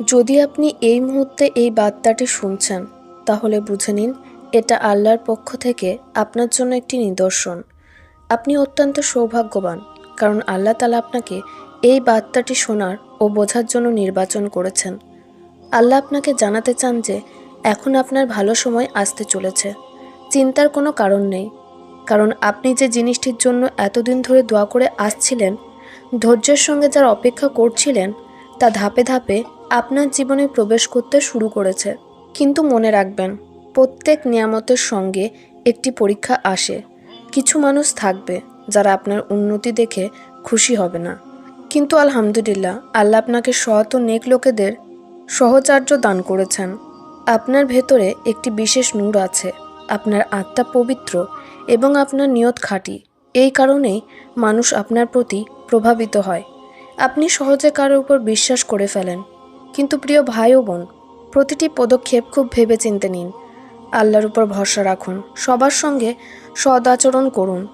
যদি আপনি এই মুহূর্তে এই বার্তাটি শুনছেন, তাহলে বুঝে নিন, এটা আল্লাহর পক্ষ থেকে আপনার জন্য একটি নিদর্শন। আপনি অত্যন্ত সৌভাগ্যবান, কারণ আল্লাহ তালা আপনাকে এই বার্তাটি শোনার ও বোঝার জন্য নির্বাচন করেছেন। আল্লাহ আপনাকে জানাতে চান যে, এখন আপনার ভালো সময় আসতে চলেছে। চিন্তার কোনো কারণ নেই। কারণ আপনি যে জিনিসটির জন্য এতদিন ধরে দোয়া করে আসছিলেন, ধৈর্যের সঙ্গে যার অপেক্ষা করছিলেন, তা ধাপে ধাপে আপনার জীবনে প্রবেশ করতে শুরু করেছে। কিন্তু মনে রাখবেন, প্রত্যেক নিয়ামতের সঙ্গে একটি পরীক্ষা আসে। কিছু মানুষ থাকবে যারা আপনার উন্নতি দেখে খুশি হবে না। কিন্তু আলহামদুলিল্লাহ, আল্লাহ আপনাকে সৎ ও নেক লোকেদের সহচার্য দান করেছেন। আপনার ভেতরে একটি বিশেষ নূর আছে, আপনার আত্মা পবিত্র এবং আপনার নিয়ত খাঁটি। এই কারণেই মানুষ আপনার প্রতি প্রভাবিত হয়। আপনি সহজে কারোর উপর বিশ্বাস করে ফেলেন। কিন্তু প্রিয় ভাই ও বোন, প্রতিটি পদক্ষেপ খুব ভেবে চিনতে নিন। আল্লাহর উপর ভরসা রাখুন, সবার সঙ্গে সদাচরণ করুন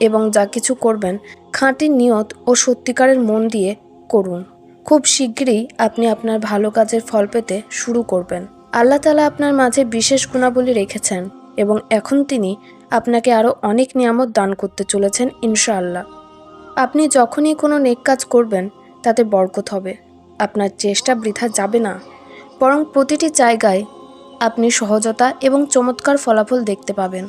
এবং যা কিছু করবেন, খাঁটি নিয়ত ও সত্যিকারের মন দিয়ে করুন। খুব শীঘ্রই আপনি আপনার ভালো কাজের ফল পেতে শুরু করবেন। আল্লাহ তালা আপনার মাঝে বিশেষ গুণাবলী রেখেছেন এবং এখন তিনি আপনাকে আরও অনেক নিয়ামত দান করতে চলেছেন ইনশাআল্লাহ। আপনি যখনই কোনো নেক কাজ করবেন, তাতে বরকত হবে। আপনার চেষ্টা বৃথা যাবে না। বরং প্রতিটি জায়গায় আপনি সহজতা এবং চমৎকার ফলাফল দেখতে পাবেন।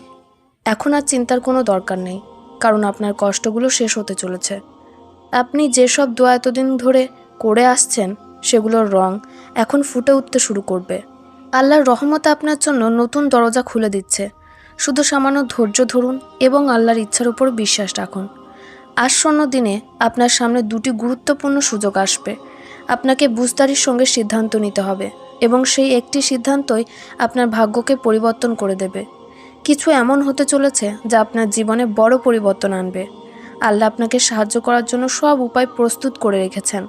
এখন আর চিন্তার কোনো দরকার নেই, কারণ আপনার কষ্টগুলো শেষ হতে চলেছে। আপনি যেসব দোয়া এতদিন ধরে করে আসছেন, সেগুলোর রং এখন ফুটে উঠতে শুরু করবে। আল্লাহর রহমত আপনার জন্য নতুন দরজা খুলে দিচ্ছে। শুধু সামান্য ধৈর্য ধরুন এবং আল্লাহর ইচ্ছার উপর বিশ্বাস রাখুন। আসন্ন দিনে আপনার সামনে দুটি গুরুত্বপূর্ণ সুযোগ আসবে। আপনাকে বুঝদারির সঙ্গে সিদ্ধান্ত নিতে হবে এবং সেই একটি সিদ্ধান্তই আপনার ভাগ্যকে পরিবর্তন করে দেবে। কিছু এমন হতে চলেছে যা আপনার জীবনে বড় পরিবর্তন আনবে। আল্লাহ আপনাকে সাহায্য করার জন্য সব উপায় প্রস্তুত করে রেখেছেন।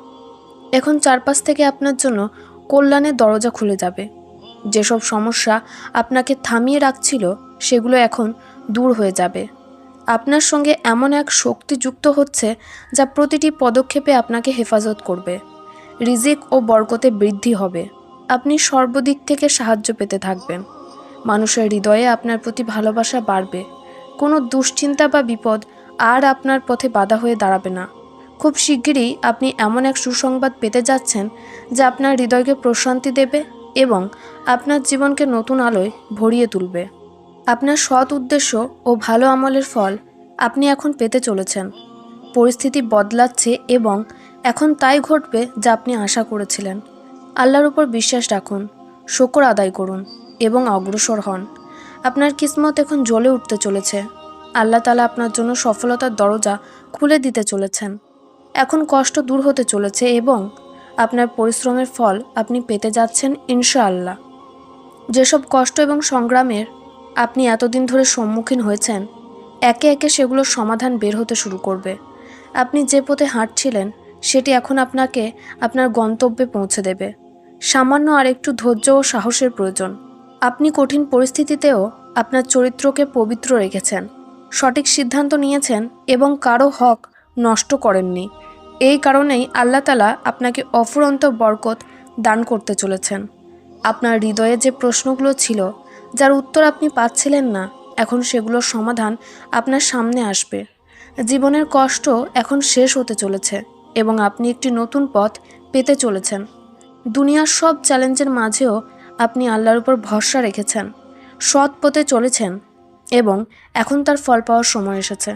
এখন চারপাশ থেকে আপনার জন্য কল্যাণের দরজা খুলে যাবে। যেসব সমস্যা আপনাকে থামিয়ে রাখছিল, সেগুলো এখন দূর হয়ে যাবে। আপনার সঙ্গে এমন এক শক্তি যুক্ত হচ্ছে যা প্রতিটি পদক্ষেপে আপনাকে হেফাজত করবে। রিজিক ও বরকতে বৃদ্ধি হবে। আপনি সর্বদিক থেকে সাহায্য পেতে থাকবেন। মানুষের হৃদয়ে আপনার প্রতি ভালোবাসা বাড়বে। কোনো দুশ্চিন্তা বা বিপদ আর আপনার পথে বাধা হয়ে দাঁড়াবে না। খুব শিগগিরই আপনি এমন এক সুসংবাদ পেতে যাচ্ছেন যা আপনার হৃদয়কে প্রশান্তি দেবে এবং আপনার জীবনকে নতুন আলোয় ভরিয়ে তুলবে। আপনার সৎ উদ্দেশ্য ও ভালো আমলের ফল আপনি এখন পেতে চলেছেন। পরিস্থিতি বদলাচ্ছে এবং এখন তাই ঘটবে যা আপনি আশা করেছিলেন। আল্লাহর উপর বিশ্বাস রাখুন, শকর আদায় করুন এবং অগ্রসর হন। আপনার কিসমত এখন জ্বলে উঠতে চলেছে। আল্লাহ তালা আপনার জন্য সফলতার দরজা খুলে দিতে চলেছেন। এখন কষ্ট দূর হতে চলেছে এবং আপনার পরিশ্রমের ফল আপনি পেতে যাচ্ছেন ইনশাআল্লাহ। যেসব কষ্ট এবং সংগ্রামের আপনি এতদিন ধরে সম্মুখীন হয়েছেন, একে একে সেগুলোর সমাধান বের হতে শুরু করবে। আপনি যে পথে হাঁটছিলেন সেটি এখন আপনাকে আপনার গন্তব্যে পৌঁছে দেবে। সামান্য আর একটু ধৈর্য ও সাহসের প্রয়োজন। আপনি কঠিন পরিস্থিতিতেও আপনার চরিত্রকে পবিত্র রেখেছেন, সঠিক সিদ্ধান্ত নিয়েছেন এবং কারও হক নষ্ট করেননি। এই কারণেই আল্লাহ তালা আপনাকে অফুরন্ত বরকত দান করতে চলেছেন। আপনার হৃদয়ে যে প্রশ্নগুলো ছিল, যার উত্তর আপনি পাচ্ছিলেন না, এখন সেগুলোর সমাধান আপনার সামনে আসবে। জীবনের কষ্ট এখন শেষ হতে চলেছে। এবং আপনি একটি নতুন পথ পেতে চলেছেন। দুনিয়ার সব চ্যালেঞ্জের মাঝেও আপনি আল্লাহর উপর ভরসা রেখেছেন, সৎ পথে চলেছেন এবং এখন তার ফল পাওয়ার সময় এসেছে।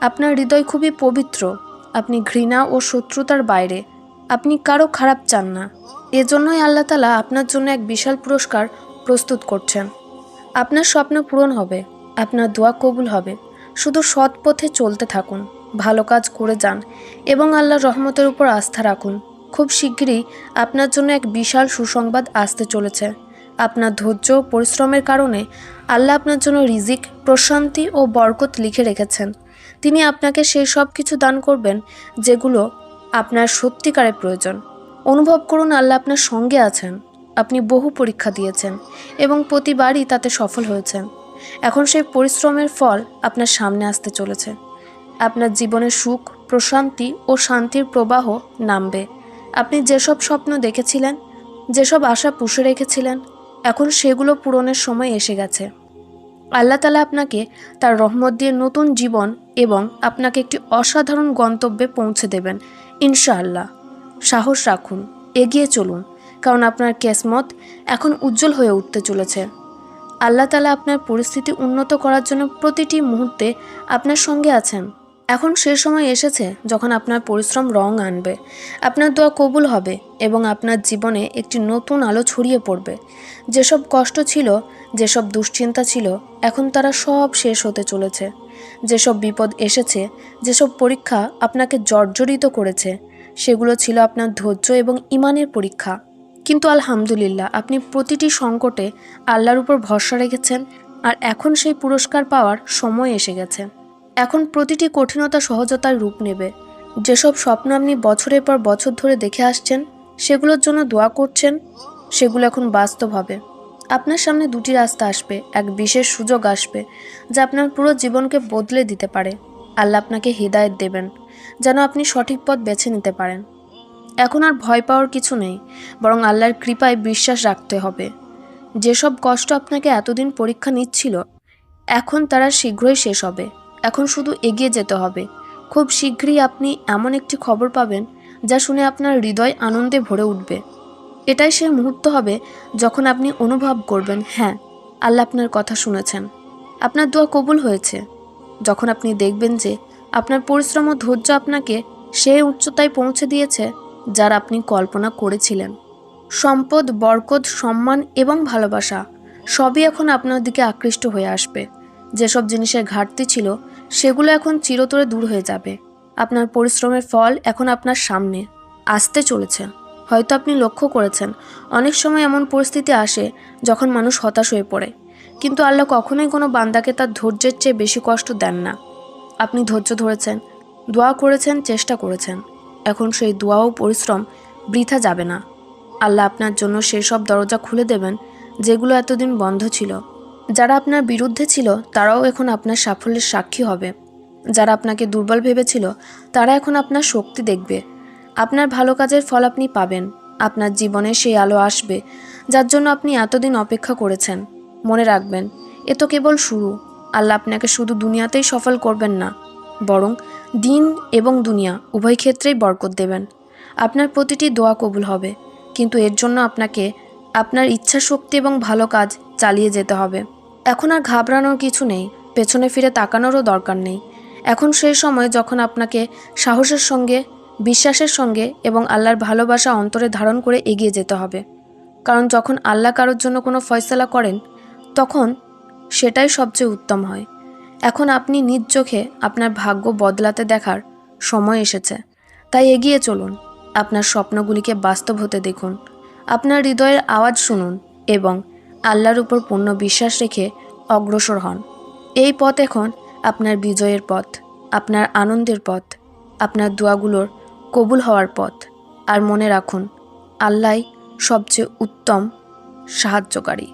আপনার হৃদয় খুবই পবিত্র, আপনি ঘৃণা ও শত্রুতার বাইরে, আপনি কারও খারাপ চান না। এজন্যই আল্লাহ তালা আপনার জন্য এক বিশাল পুরস্কার প্রস্তুত করছেন। আপনার স্বপ্ন পূরণ হবে, আপনার দোয়া কবুল হবে, শুধু সৎ পথে চলতে থাকুন। ভালো কাজ করে যান এবং আল্লাহর রহমতের উপর আস্থা রাখুন। খুব শিগগিরই আপনার জন্য এক বিশাল সুসংবাদ আসতে চলেছে। আপনার ধৈর্য পরিশ্রমের কারণে আল্লাহ আপনার জন্য রিজিক, প্রশান্তি ও বরকত লিখে রেখেছেন। তিনি আপনাকে সেই সব কিছু দান করবেন যেগুলো আপনার সত্যিকারের প্রয়োজন। অনুভব করুন আল্লাহ আপনার সঙ্গে আছেন। আপনি বহু পরীক্ষা দিয়েছেন এবং প্রতিবারই তাতে সফল হয়েছেন। এখন সেই পরিশ্রমের ফল আপনার সামনে আসতে চলেছে। আপনার জীবনে সুখ, প্রশান্তি ও শান্তির প্রবাহ নামবে। আপনি যেসব স্বপ্ন দেখেছিলেন, যেসব আশা পুষে রেখেছিলেন, এখন সেগুলো পূরণের সময় এসে গেছে। আল্লাহ তালা আপনাকে তার রহমত দিয়ে নতুন জীবন এবং আপনাকে একটি অসাধারণ গন্তব্যে পৌঁছে দেবেন। ইনশাআল্লাহ। সাহস রাখুন। এগিয়ে চলুন। কারণ আপনার কেসমত এখন উজ্জ্বল হয়ে উঠতে চলেছে। আল্লাহ তালা আপনার পরিস্থিতি উন্নত করার জন্য প্রতিটি মুহূর্তে আপনার সঙ্গে আছেন। এখন সে সময় এসেছে যখন আপনার পরিশ্রম রং আনবে। আপনার দোয়া কবুল হবে এবং আপনার জীবনে একটি নতুন আলো ছড়িয়ে পড়বে। যেসব কষ্ট ছিল, যেসব দুশ্চিন্তা ছিল, এখন তারা সব শেষ হতে চলেছে। যেসব বিপদ এসেছে, যেসব পরীক্ষা আপনাকে জর্জরিত করেছে, সেগুলো ছিল আপনার ধৈর্য এবং ইমানের পরীক্ষা। কিন্তু আলহামদুলিল্লাহ, আপনি প্রতিটি সংকটে আল্লাহর উপর ভরসা রেখেছেন আর এখন সেই পুরস্কার পাওয়ার সময় এসে গেছে। এখন প্রতিটি কঠিনতা সহজতার রূপ নেবে। যেসব স্বপ্ন আপনি বছরের পর বছর ধরে দেখে আসছেন, সেগুলোর জন্য দোয়া করছেন, সেগুলো এখন বাস্তব হবে। আপনার সামনে দুটি রাস্তা আসবে, এক বিশেষ সুযোগ আসবে, যা আপনার পুরো জীবনকে বদলে দিতে পারে। আল্লাহ আপনাকে হৃদায়ত দেবেন, যেন আপনি সঠিক পথ বেছে নিতে পারেন। এখন আর ভয় পাওয়ার কিছু নেই, বরং আল্লাহর কৃপায় বিশ্বাস রাখতে হবে। যেসব কষ্ট আপনাকে এতদিন পরীক্ষা নিচ্ছিল, এখন তারা শীঘ্রই শেষ হবে। এখন শুধু এগিয়ে যেতে হবে। খুব শীঘ্রই আপনি এমন একটি খবর পাবেন, যা শুনে আপনার হৃদয় আনন্দে ভরে উঠবে। এটাই সেই মুহূর্ত হবে যখন আপনি অনুভব করবেন হ্যাঁ আল্লাহ আপনার কথা শুনেছেন। আপনার দোয়া কবুল হয়েছে। যখন আপনি দেখবেন যে আপনার পরিশ্রম ও ধৈর্য আপনাকে সেই উচ্চতায় পৌঁছে দিয়েছে, যার আপনি কল্পনা করেছিলেন। সম্পদ, বরকত, সম্মান এবং ভালোবাসা সবই এখন আপনার দিকে আকৃষ্ট হয়ে আসবে। যেসব জিনিসের ঘাটতি ছিল, সেগুলো এখন চিরতরে দূর হয়ে যাবে। আপনার পরিশ্রমের ফল এখন আপনার সামনে আসতে চলেছে। হয়তো আপনি লক্ষ্য করেছেন, অনেক সময় এমন পরিস্থিতি আসে যখন মানুষ হতাশ হয়ে পড়ে। কিন্তু আল্লাহ কখনোই কোনো বান্দাকে তার ধৈর্যের চেয়ে বেশি কষ্ট দেন না। আপনি ধৈর্য ধরেছেন, দোয়া করেছেন, চেষ্টা করেছেন। এখন সেই দোয়া ও পরিশ্রম বৃথা যাবে না। আল্লাহ আপনার জন্য সেই সব দরজা খুলে দেবেন, যেগুলো এতদিন বন্ধ ছিল। যারা আপনার বিরুদ্ধে ছিল, তারাও এখন আপনার সাফল্যের সাক্ষী হবে। যারা আপনাকে দুর্বল ভেবেছিল, তারা এখন আপনার শক্তি দেখবে। আপনার ভালো কাজের ফল আপনি পাবেন। আপনার জীবনে সেই আলো আসবে, যার জন্য আপনি এতদিন অপেক্ষা করেছেন। মনে রাখবেন, এ তো কেবল শুরু। আল্লাহ আপনাকে শুধু দুনিয়াতেই সফল করবেন না, বরং দিন এবং দুনিয়া উভয় ক্ষেত্রেই বরকত দেবেন। আপনার প্রতিটি দোয়া কবুল হবে, কিন্তু এর জন্য আপনাকে আপনার ইচ্ছা শক্তি এবং ভালো কাজ চালিয়ে যেতে হবে। এখন আর ঘাবড়ানোর কিছু নেই, পেছনে ফিরে তাকানোরও দরকার নেই। এখন সেই সময় যখন আপনাকে সাহসের সঙ্গে, বিশ্বাসের সঙ্গে এবং আল্লাহর ভালোবাসা অন্তরে ধারণ করে এগিয়ে যেতে হবে। কারণ যখন আল্লাহ কারোর জন্য কোনো ফয়সলা করেন, তখন সেটাই সবচেয়ে উত্তম হয়। এখন আপনি নিজ চোখে আপনার ভাগ্য বদলাতে দেখার সময় এসেছে। তাই এগিয়ে চলুন, আপনার স্বপ্নগুলিকে বাস্তব হতে দেখুন। আপনার হৃদয়ের আওয়াজ শুনুন এবং আল্লাহর উপর পূর্ণ বিশ্বাস রেখে অগ্রসর হন। এই পথ এখন আপনার বিজয়ের পথ, আপনার আনন্দের পথ, আপনার দোয়াগুলোর কবুল হওয়ার পথ। আর মনে রাখুন আল্লাহ সবচেয়ে উত্তম সাহায্যকারী।